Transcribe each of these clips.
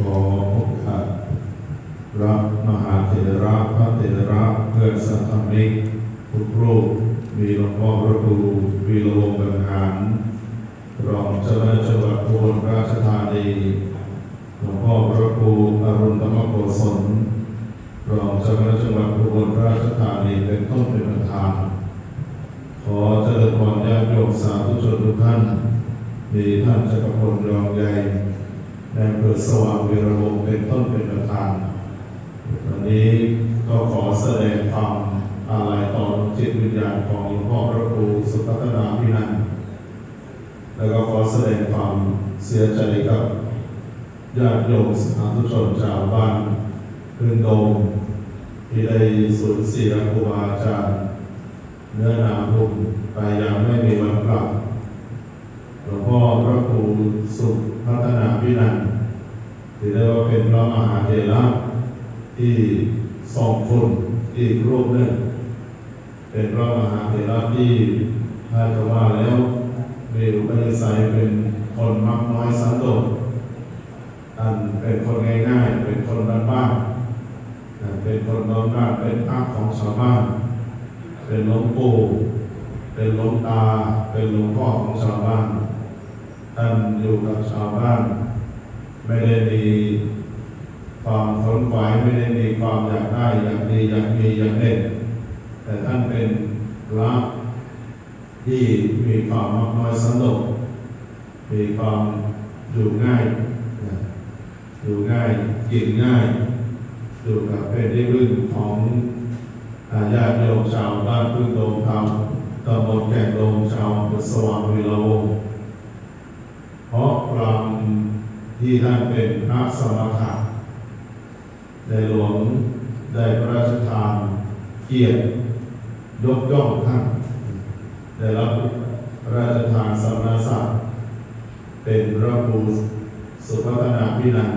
ขอพบพระรับมหาเถระพระเถระเพื่อนสัตมิกทุกรูปมีหลวงพ่อพระครูวีระวงศ์บรรหารรองเจ้าหน้าจังหวัดอุบลราชธานีหลวงพ่อพระครูอรุณธรรมโกศลรองเจ้าหน้าจังหวัดอุบลราชธานีเป็นต้นเป็นประธานขอเจริญพรญาติโยมสาธุชนทุกท่านมีท่านจักรพลรองใหญ่ ในอำเภอสว่างเวรวงเป็นต้นเป็นประธานวันนี้ก็ขอแสดงความอาลัยต่อจิตวิญญาณของหลวงพ่อพระครูสุพัฒนาพินันแล้วก็ขอแสดงความเสียใจกับญาติโยมสาธุชนชาวบ้านพื้นดมที่ได้สูญเสียครูบาอาจารย์เนื้อนาบุญไปยังไม่มีวันกลับ ระครูสุพัฒนาพินันท์ถือได้ว่าเป็นพระมหาเถระที่ทรงคุณอีกรูปหนึ่ง เป็นพระมหาเถระที่ถ้าจะว่าแล้วมีอุปนิสัยเป็นคนมักน้อยสันโดษอันเป็นคนง่ายๆ เป็นคนบ้านๆเป็นคนน้อมรับเป็นพระของชาวบ้าน เป็นหลวงปู่ เป็นหลวงตา เป็นหลวงพ่อของชาวบ้าน ท่านอยู่กับชาวบ้าน ไม่ได้มีความขนขวายไม่ได้มีความอยากได้อยากดีอยากมีอยากเด่นแต่ท่านเป็นพระที่มีความมักน้อยสนโดษมีความอยู่ง่ายอยู่ง่ายกินง่ายอยู่กับเป็นที่พึ่งของอาญาติโยมชาวบ้านพึ่งโดมธรรมตำบลแก่งโดมชาวสว่างวีระวงศ์เพราะความ ที่ท่านเป็นพระสมถะในหลวงได้พระราชทานเกียรติยกย่องท่านได้รับพระราชทานสมณศักดิ์เป็นพระครูสุพัฒนาพินัน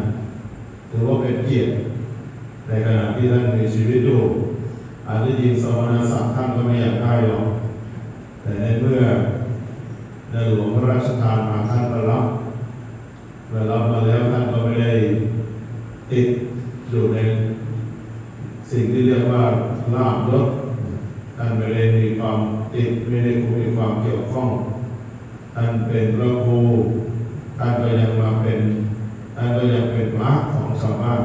ถือว่าเป็นเกียรติในขณะที่ท่านมีชีวิตอยู่อาจจะยินสมณศักดิ์ท่านก็ไม่อยากได้หรอกแต่ในเมื่อในหลวงพระราชทานมาท่านก็รับ มื่อรับมาแล้วท่านก็ไม่ได้ติดอยู่ในสิ่งที่เรียกว่าลาบยศท่านไม่ได้มีความติดไม่ได้มีความเกี่ยวข้อง ท่านเป็นพระครูท่านก็ยังมาเป็นท่านก็ยังเป็นพระของชาวบ้าน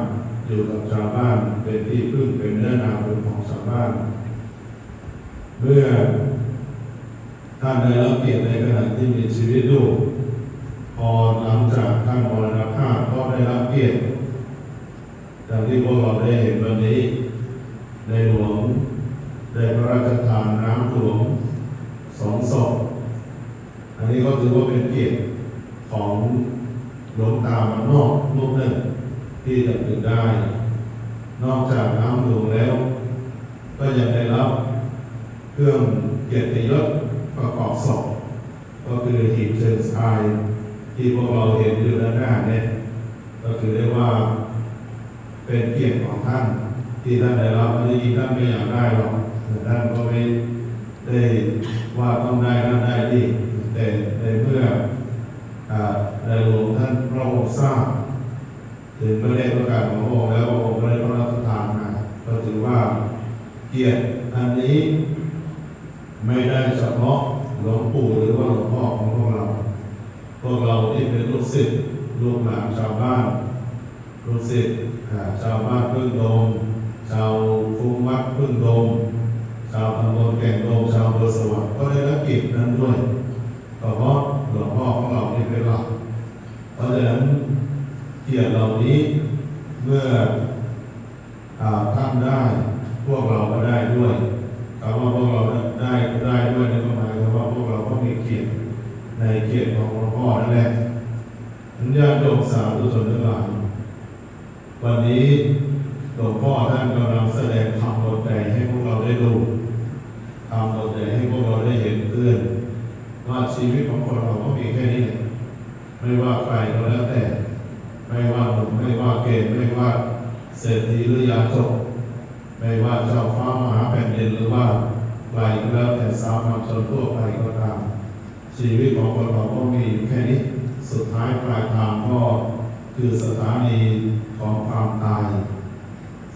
อยู่กับชาวบ้านเป็นที่พึ่งเป็นเนื้อนาบุญของชาวบ้าน เมื่อท่านได้รับเกียรติในขณะที่มีชีวิตอยู่ พอหลังจากท่านมรณภาพก็ได้รับเกียรติดังที่พวกเราได้เห็นวันนี้ในหลวงได้พระราชทานน้ำหลวงสองศพอันนี้ก็ถือว่าเป็นเกียรติของหลวงตามันนอกรูปหนึ่งที่จะถึงได้ นอกจากน้ำหลวงแล้ว ก็ยังได้รับเครื่องเกียรติยศประกอบศพก็คือหีบเชิงชาย ที่พวกเราเห็นอยู่ด้านหน้าเนี่ยก็คือเรียกว่าเป็นเกียรติของท่าน ที่ท่านได้รับไม่ได้ยินท่านไม่อยากได้หรอกแต่ท่านก็ไม่ได้ว่าต้องได้นั่นได้ดีแต่ในเมื่อในหลวงท่านพระองค์ทราบถึงไม่ได้ประกาศของพระองค์แล้วพระองค์ไม่ได้พระราชทานมาก็ถือว่าเกียรติอันนี้ไม่ได้เฉพาะหลวงปู่หรือ พวกเราที่เป็นลูกศิษย์ลูกหลานชาวบ้านลูกศิษย์ชาวบ้านพึ่งโดมชาวฟุ้งวัดพึ่งโดมชาวตำบลแก่งโดมชาวเบอร์สวัสดิ์ก็ได้รับกียรตินั้นด้วยก็เพราะหลวงพ่อของเราที่เป็นหลักเพราะฉะนั้นเกียรติเหล่านี้เมื่ออาท่านได้ พวกเราก็ได้ด้วยคำว่าพวกเราได้ได้ด้วยนั่นก็หมายความว่าพวกเราก็มีเกียรติใน เกียรติของหลวงพ่อนั่นแหละนันญาติโยมสาธุชนทั้งหลายวันนี้หลวงพ่อท่านกำลังแสดงธรรมบทใดให้พวกเราได้ดูธรรมบทใดให้พวกเราได้เห็นเตือนว่าชีวิตของคนเราก็มีแค่นี้แหละไม่ว่าใครก็แล้วแต่ ไม่ว่าหนุ่มไม่ว่าเกณฑ์ไม่ว่าเศรษฐีหรือยาจกไม่ว่าเจ้าฟ้ามหาแผ่นดินหรือว่าใครก็แล้วแต่สามัญชนทั่วไปก็ตาม ชีวิตของคนเราก็มีอยู่แค่นี้สุดท้ายปลายทางก็คือสถานีของความตาย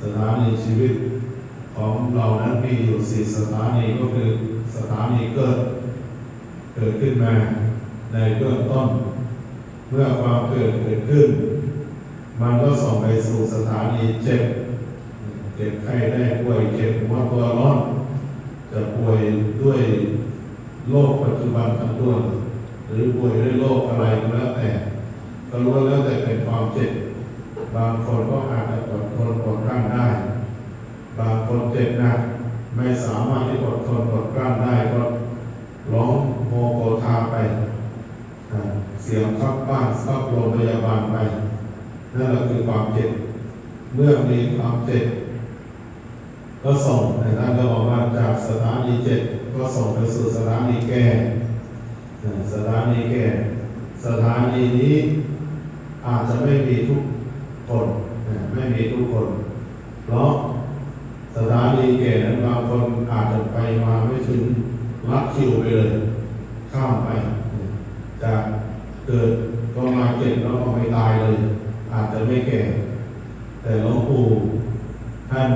สถานีชีวิตของเรานั้นมีอยู่สี่สถานีก็คือสถานีเกิด เกิดขึ้นมาในเบื้องต้น เมื่อความเกิดเกิดขึ้น มันก็ส่งไปสู่สถานีเจ็บเจ็บไข้ได้ป่วยเจ็บหัวตัวร้อนจะป่วยด้วย โรคปัจจุบันทั้งตัวหรือป่วยด้วยโรคอะไรก็แล้วแต่ก็รู้แล้วแต่เป็นความเจ็บบางคนก็อาจจะอดทนอดกลั้นได้ บางคนเจ็บหนักไม่สามารถที่อดทนอดกลั้นได้ก็ร้องโมโกธาไป เสียงขับบ้านขับโรงพยาบาลไปนั่นแหละคือความเจ็บเมื่อมีความเจ็บก็ส่งในท่านก็บอกว่าจากสถานีเจ็ด ก็ส่งไปสู่สถานีแก่สถานีแก่สถานีนี้อาจจะไม่มีทุกคนไม่มีทุกคน เพราะสถานีแก่นั้นบางคนอาจจะไปมาไม่ถึงรัดคิวไปเลย ข้ามไปจากเกิดก็มาเจ็บแล้วก็ไม่ตายเลย อาจจะไม่แก่ แต่หลวงปู่ท่าน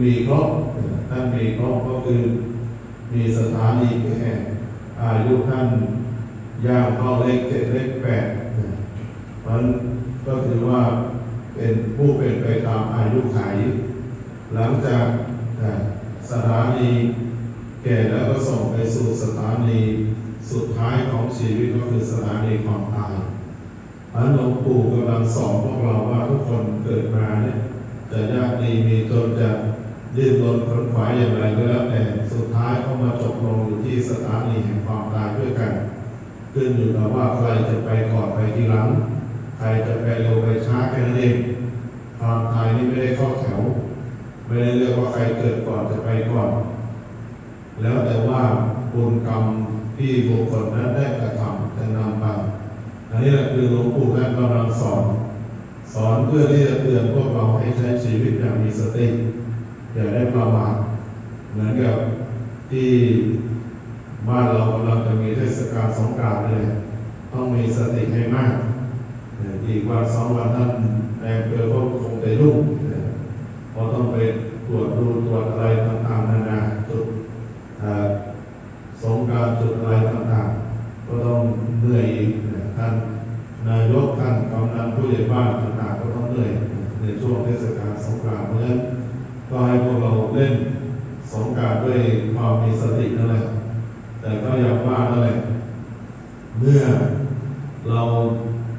มีครบท่านมีครบก็คือ มีสถานีแก่อายุท่านย่างเข้าเลขเจ็ดเลขแปดมันก็ถือว่าเป็นผู้เป็นไปตามอายุขัยหลังจากสถานีแก่แล้วก็ส่งไปสู่สถานีสุดท้ายของชีวิตก็คือสถานีความตายอันหลวงปู่กำลังสอนพวกเราว่าทุกคนเกิดมาเนี่ยจะยากดีมีจนจะ ดิ้นรนขนขวายอย่างไรก็แล้วแต่สุดท้ายก็มาจบลงอยู่ที่สถานีแห่งความตายด้วยกันขึ้นอยู่กับว่าใครจะไปก่อนไปทีหลัง ใครจะไปเร็วไปช้าแค่นั้นเองความตายนี่ไม่ได้เข้าแถว ไม่ได้เรียกว่าใครเกิดก่อนจะไปก่อน แล้วแต่ว่าบุญกรรมที่บุคคลนั้นได้กระทำจะนำไปอันนี้แหละคือหลวงปู่ท่านกำลังสอน สอนเพื่อที่จะเตือนพวกเราให้ใช้ชีวิตอย่างมีสติ อย่าได้ประมาทเหมือนกับที่บ้านเรากำลังจะมีเทศกาลสงกรานต์เลยต้องมีสติให้มากอีกวันสองวันท่านแองเกอร์ก็คงจะรุ่งเอ่อเพราะต้องไปตรวจดูตรวจอะไรต่างๆนานาจุดเอ่อสงกรารจุดอะไรต่างๆ ก็ต้องเหนื่อยอีกนะท่านนายกท่านกำนันผู้ใหญ่บ้านต่างๆก็ต้องเหนื่อยในช่วงเทศกาลสงกรานต์เพราะฉะนั้นก็ให้พวกเราเล่นสงกรานต์ด้วยความมีสตินั่นแหละแต่ก็อย่างว่านั่นแหละเมื่อเรา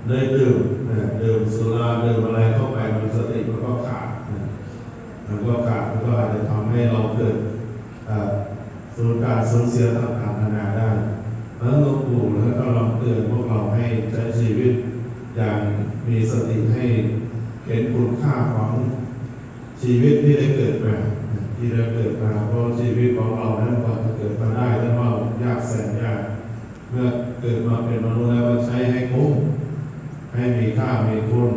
ได้ดื่มนะดื่มสุราดื่มอะไรเข้าไปมันสติมันก็ขาดนะมันก็ขาดมันก็อาจจะทำให้เราเกิดเอ่อสูญการสูญเสียต่างๆนานาได้ แล้วหลวงปู่แล้วก็ลองเตือนพวกเราให้ใช้ชีวิต อย่างมีสติให้เห็นคุณค่าของชีวิตที่ได้เกิดมาที่ได้เกิดมาเพราะชีวิตของเรานั้นกว่าจะเกิดมาได้แล้วว่ายากแสนยากเมื่อเกิดมาเป็นมนุษย์แล้วใช้ให้คุ้มให้มีค่ามีคุณ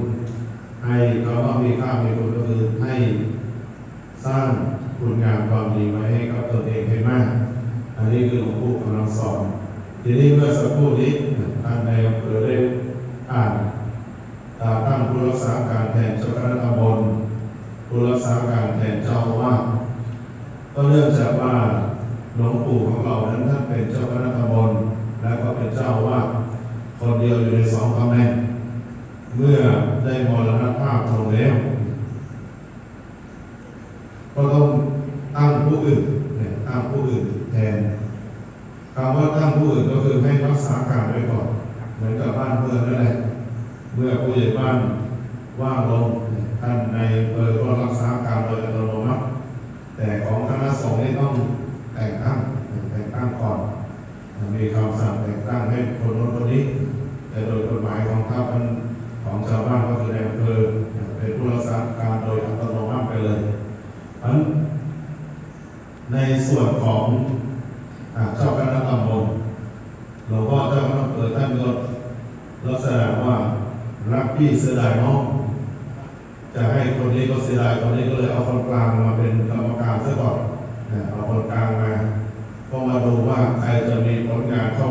ให้เขาว่ามีค่ามีคุณก็คือให้สร้างคุณงามความดีไว้ให้กับตนเองให้มาก อันนี้คือหลวงปู่กำลังสอน ทีนี้เมื่อสักครู่นี้ท่านในอำเภอได้อ่านตาตั้งผู้รักษาการแทนเจ้าคณะตำบลผู้รักษาการแทนเจ้าอาวาก็เนื่องจากว่าหลวงปู่ของเรานั้นท่านเป็นเจ้าคณะตำบลและก็เป็นเจ้าอาวาคนเดียวอยู่ในสองตำแหน่งเมื่อได้มรณภาพลงแล้ว ก็ต้องตั้งผู้อื่นตั้งผู้อื่นแทน คำว่าตั้งผู้อื่นก็คือให้รักษาการไว้ก่อน เหมือนกับบ้านเมืองนั่นแหละเมื่อผู้ใหญ่บ้านว่างลงท่านในอำเภอก็รักษาการโดยอัตโนมัติแต่ของคณะสงฆ์นี่ต้องแต่งตั้งแต่งตั้งก่อน มีคำสั่งแต่งตั้งให้คนโน้นคนนี้ แต่โดยกฎหมายของทัพมันของชาวบ้านก็คือในอำเภอเป็นผู้รักษาการโดยอัตโนมัติไปเลยเพราะฉะนั้นในส่วนของ อ่าเจ้าคณะตำบลหลวงพ่อเจ้าคณะอำเภอท่านก็ ดงว่ารักพี่เสียดายน้อง จะให้คนนี้ก็เสียดายคนนี้ก็เลยเอาคนกลางมาเป็นกรรมการซะก่อนเอาคนกลางมาก็มาดูว่าใครจะมีผลงานเข้า